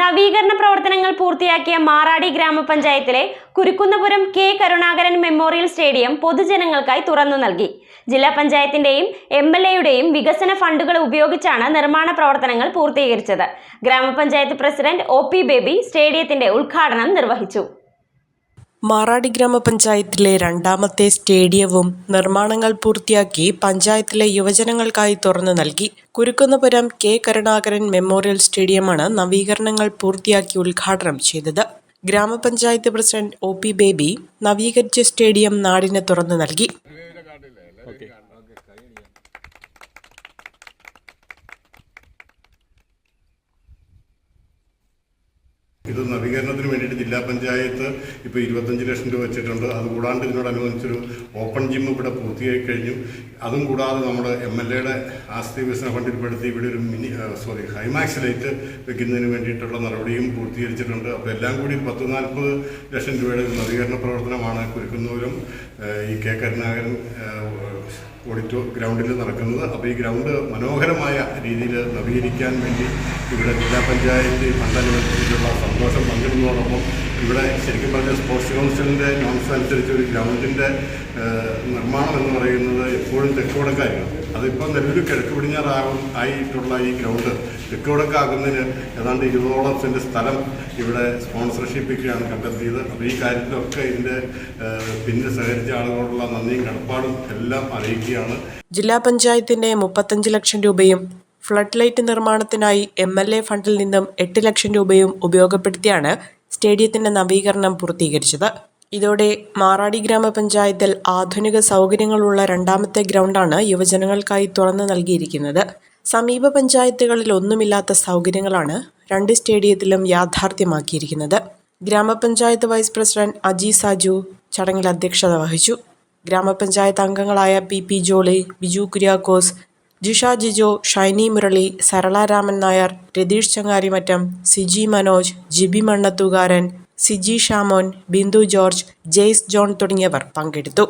നവീകരണ പ്രവർത്തനങ്ങൾ പൂർത്തിയാക്കിയ മാറാടി ഗ്രാമപഞ്ചായത്തിലെ Kurukkunnapuram K Karunakaran memorial stadium പൊതുജനങ്ങൾക്കായി തുറന്നു നൽകി. ജില്ലാ പഞ്ചായത്തിന്റെയും എം എൽ എയുടെയും വികസന ഫണ്ടുകൾ ഉപയോഗിച്ചാണ് നിർമ്മാണ പ്രവർത്തനങ്ങൾ പൂർത്തീകരിച്ചത്. ഗ്രാമപഞ്ചായത്ത് പ്രസിഡന്റ് ഒ പി ബേബി സ്റ്റേഡിയത്തിന്റെ ഉദ്ഘാടനം നിർവഹിച്ചു. മാറാടി ഗ്രാമപഞ്ചായത്തിലെ രണ്ടാമത്തെ സ്റ്റേഡിയവും നിർമ്മാണങ്ങൾ പൂർത്തിയാക്കി പഞ്ചായത്തിലെ യുവജനങ്ങൾക്കായി തുറന്നു നൽകി. കുരുക്കുന്നപുരം കെ കരുണാകരൻ മെമ്മോറിയൽ സ്റ്റേഡിയമാണ് നവീകരണങ്ങൾ പൂർത്തിയാക്കി ഉദ്ഘാടനം ചെയ്തത്. ഗ്രാമപഞ്ചായത്ത് പ്രസിഡന്റ് ഒ പി ബേബി നവീകരിച്ച സ്റ്റേഡിയം നാടിന് തുറന്നു നൽകി. ഇത് നവീകരണത്തിന് വേണ്ടിയിട്ട് ജില്ലാ പഞ്ചായത്ത് ഇപ്പോൾ ഇരുപത്തഞ്ച് ലക്ഷം രൂപ വെച്ചിട്ടുണ്ട്. അതുകൂടാണ്ട് ഇതിനോടനുബന്ധിച്ചൊരു ഓപ്പൺ ജിം ഇവിടെ പൂർത്തിയായി കഴിഞ്ഞു. അതും കൂടാതെ നമ്മുടെ എം എൽ എയുടെ ആസ്തി വികസന ഫണ്ടിൽപ്പെടുത്തി ഇവിടെ ഒരു മിനി സോറി ഹൈമാക്സ് ലൈറ്റ് വെക്കുന്നതിന് വേണ്ടിയിട്ടുള്ള നടപടിയും പൂർത്തീകരിച്ചിട്ടുണ്ട്. അപ്പോൾ എല്ലാം കൂടി പത്ത് നാൽപ്പത് ലക്ഷം രൂപയുടെ നവീകരണ പ്രവർത്തനമാണ് കുരുക്കുന്നൂരും ഈ കെ കരുണാകരൻ ഓഡിറ്റോ ഗ്രൗണ്ടിൽ നടക്കുന്നത്. അപ്പോൾ ഈ ഗ്രൗണ്ട് മനോഹരമായ രീതിയിൽ നവീകരിക്കാൻ വേണ്ടി ഇവിടെ ജില്ലാ പഞ്ചായത്ത് ഫണ്ട് അനുവദിച്ചിട്ടുള്ള സന്തോഷം പങ്കിടുന്നതോടൊപ്പം ഇവിടെ ശരിക്കും പറഞ്ഞാൽ സ്പോർട്സ് കൗൺസിലിന്റെ നോംസ് അനുസരിച്ച് ഒരു ഗ്രൗണ്ടിന്റെ നിർമ്മാണം എന്ന് പറയുന്നത് എപ്പോഴും തെക്കുവടക്കായിരുന്നു അതിപ്പോൾ നല്ലൊരു കിഴക്ക് പടിഞ്ഞാറാകും ആയിട്ടുള്ള ഈ ഗ്രൗണ്ട് തെക്കുവടക്കാകുന്നതിന് ഏതാണ്ട് ഇരുപതോളം സെന്റ് സ്ഥലം ഇവിടെ സ്പോൺസർഷിപ്പിക്കുകയാണ് കണ്ടെത്തിയത്. അപ്പോൾ ഈ കാര്യത്തിലൊക്കെ ഇതിന്റെ പിന്നെ സഹകരിച്ച ആളുകളോടുള്ള നന്ദിയും കടപ്പാടും എല്ലാം അറിയിക്കുകയാണ്. ജില്ലാ പഞ്ചായത്തിന്റെ മുപ്പത്തഞ്ച് ലക്ഷം രൂപയും ഫ്ലഡ് ലൈറ്റ് നിർമ്മാണത്തിനായി എം എൽ എ ഫണ്ടിൽ നിന്നും എട്ട് ലക്ഷം രൂപയും ഉപയോഗപ്പെടുത്തിയാണ് സ്റ്റേഡിയത്തിന്റെ നവീകരണം പൂർത്തീകരിച്ചത്. ഇതോടെ മാറാടി ഗ്രാമപഞ്ചായത്തിൽ ആധുനിക സൗകര്യങ്ങളുള്ള രണ്ടാമത്തെ ഗ്രൗണ്ടാണ് യുവജനങ്ങൾക്കായി തുറന്നു നൽകിയിരിക്കുന്നത്. സമീപ പഞ്ചായത്തുകളിൽ ഒന്നുമില്ലാത്ത സൗകര്യങ്ങളാണ് രണ്ട് സ്റ്റേഡിയത്തിലും യാഥാർത്ഥ്യമാക്കിയിരിക്കുന്നത്. ഗ്രാമപഞ്ചായത്ത് വൈസ് പ്രസിഡന്റ് അജി സാജു ചടങ്ങിൽ അധ്യക്ഷത വഹിച്ചു. ഗ്രാമപഞ്ചായത്ത് അംഗങ്ങളായ P P Jolly Biju Kuriakose Jisha Jijo Shiny Murali Sarala Raman Nair Ratheesh Changarimattam Siji Manoj Jibi Mannathukaran Siji Shamon Bindu George Jaise John തുടങ്ങിയവർ പങ്കെടുത്തു.